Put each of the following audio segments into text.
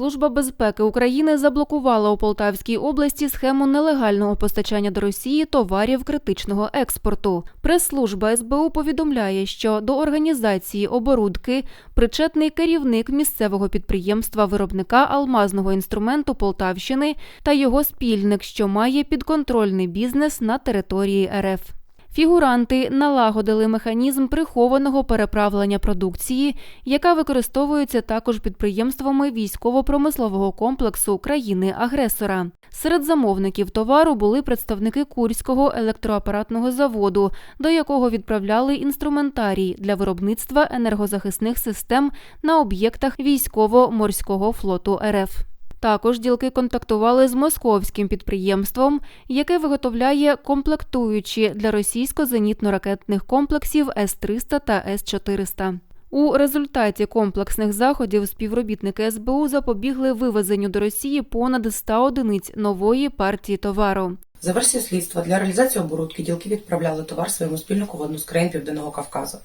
Служба безпеки України заблокувала у Полтавській області схему нелегального постачання до Росії товарів критичного експорту. Прес-служба СБУ повідомляє, що до організації оборудки причетний керівник місцевого підприємства виробника алмазного інструменту Полтавщини та його спільник, що має підконтрольний бізнес на території РФ. Фігуранти налагодили механізм прихованого переправлення продукції, яка використовується також підприємствами військово-промислового комплексу країни-агресора. Серед замовників товару були представники Курського електроапаратного заводу, до якого відправляли інструментарій для виробництва енергозахисних систем на об'єктах військово-морського флоту РФ. Також ділки контактували з московським підприємством, яке виготовляє комплектуючі для російсько-зенітно-ракетних комплексів С-300 та С-400. У результаті комплексних заходів співробітники СБУ запобігли вивезенню до Росії понад 100 одиниць нової партії товару. За версією слідства, для реалізації оборудки ділки відправляли товар своєму спільнику в одну з країн Південного Кавказу.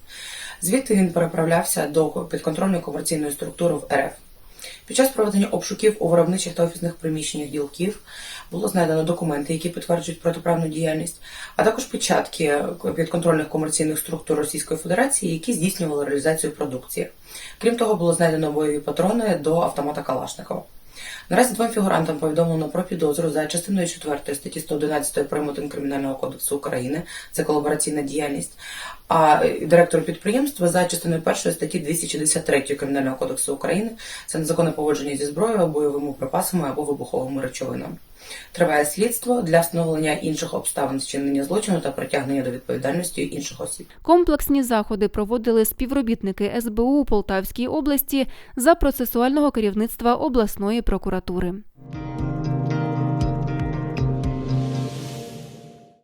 Звідти він переправлявся до підконтрольної комерційної структури в РФ. Під час проведення обшуків у виробничих та офісних приміщеннях ділків було знайдено документи, які підтверджують протиправну діяльність, а також печатки підконтрольних комерційних структур Російської Федерації, які здійснювали реалізацію продукції. Крім того, було знайдено бойові патрони до автомата Калашникова. Наразі двом фігурантам повідомлено про підозру за частиною 4 статті 111 Примотин Кримінального кодексу України, це колабораційна діяльність, а директору підприємства за частиною 1 статті 263 Кримінального кодексу України. Це незаконне поводження зі зброєю, бойовими припасами або вибуховими речовинами. Триває слідство для встановлення інших обставин вчинення злочину та притягнення до відповідальності інших осіб. Комплексні заходи проводили співробітники СБУ у Полтавській області за процесуального керівництва обласної прокуратури.